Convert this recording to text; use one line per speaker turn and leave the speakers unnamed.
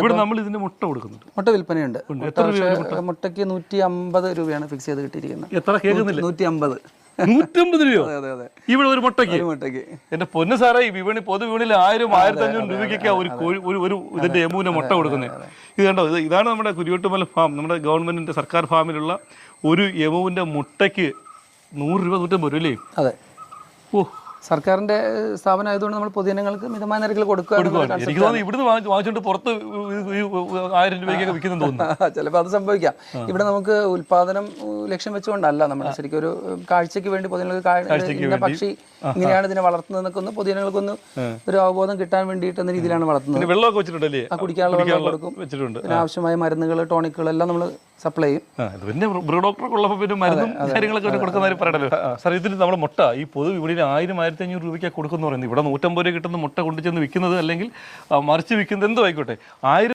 ഇവിടെ നമ്മൾ ഇതിന്റെ മുട്ട കൊടുക്കുന്നുണ്ട്.
മുട്ട വിൽപ്പനയുണ്ട്. മുട്ടയ്ക്ക് നൂറ്റി അമ്പത് രൂപയാണ് ഫിക്സ് ചെയ്ത് കിട്ടിയിരിക്കുന്നത്.
എത്ര? കേൾക്കുന്നില്ല.
നൂറ്റി അമ്പത്
നൂറ്റമ്പത് രൂപയോ? ഇവിടെ ഒരു മുട്ടയ്ക്ക്?
മുട്ടയ്ക്ക്.
എന്റെ പൊന്ന് സാറേ ഈ വിപണി പൊതു വിപണിയിൽ ആയിരം ആയിരത്തി അഞ്ഞൂറ് രൂപയ്ക്കൊക്കെ ഒരു കോഴി ഒരു ഒരു ഇതിന്റെ എമൂന മുട്ട കൊടുക്കുന്നത്. ഇത് കണ്ടോ? ഇത് ഇതാണ് നമ്മുടെ കുരുവട്ടുമല ഫാം. നമ്മുടെ ഗവൺമെന്റിന്റെ സർക്കാർ ഫാമിലുള്ള ഒരു യമുവിന്റെ മുട്ടയ്ക്ക് നൂറ് രൂപ നൂറ്റമ്പത് രൂപ അല്ലേ?
അതെ.
ഓ
സർക്കാരിന്റെ സ്ഥാപനം ആയതുകൊണ്ട് നമ്മൾ പൊതുജനങ്ങൾക്ക് മിതമായ നിരക്കിൽ കൊടുക്കുക എന്നുള്ള
കൊടുക്കുവാണ്. എനിക്ക് തോന്നുന്നു ഇവിടുന്ന് വാങ്ങി- വാങ്ങിച്ചോണ്ട് പുറത്ത് ഈ- ഈ ആയിരം രൂപയ്ക്കൊക്കെ വിൽക്കുന്നു തോന്നുന്നു.
ചിലപ്പോൾ അത് സംഭവിക്കാം. ഇവിടെ നമുക്ക് ഉൽപാദനം ലക്ഷ്യം വെച്ചുകൊണ്ടല്ല നമ്മൾ ശരിക്കും ഒരു കാഴ്ചയ്ക്ക് വേണ്ടി പൊതുജനങ്ങൾക്ക് ഇന്ന പക്ഷി ഇങ്ങനെയാണ് ഇതിനെ വളർത്തുന്നതെന്നൊക്കെ ഒന്ന് പൊതുജനങ്ങൾക്കൊന്ന് ഒരു അവബോധം കിട്ടാൻ വേണ്ടിയിട്ട് എന്ന രീതിയിലാണ് വളർത്തുന്നത്.
വെള്ളമൊക്കെ വെച്ചിട്ടുണ്ടല്ലേ?
കുടിക്കാനുള്ള വെള്ളം കൊടുക്കും. പിന്നെ ആവശ്യമായ മരുന്നുകൾ ടോണിക്കുകൾ എല്ലാം നമ്മൾ സപ്ലൈ ചെയ്യും.
പിന്നെ മൃഗ ഡോക്ടർക്ക് ഉള്ളപ്പോൾ പിന്നെ മരുന്നും കാര്യങ്ങളൊക്കെ അവർ കൊടുക്കുന്ന കാര്യം പറയണല്ലോ. സാർ ഇതിൽ നമ്മുടെ മുട്ട ഈ പൊതു വിപണിയിൽ ആയിരം ആയിരത്തി അഞ്ഞൂറ് രൂപയ്ക്ക് കൊടുക്കുന്നു പറയുന്നത്. ഇവിടെ നൂറ്റമ്പത് രൂപ കിട്ടുന്ന മുട്ട കൊണ്ടുചെന്ന് വിൽക്കുന്നത് അല്ലെങ്കിൽ മറിച്ച് വിൽക്കുന്നത് എന്തോ ആയിക്കോട്ടെ. ആയിരം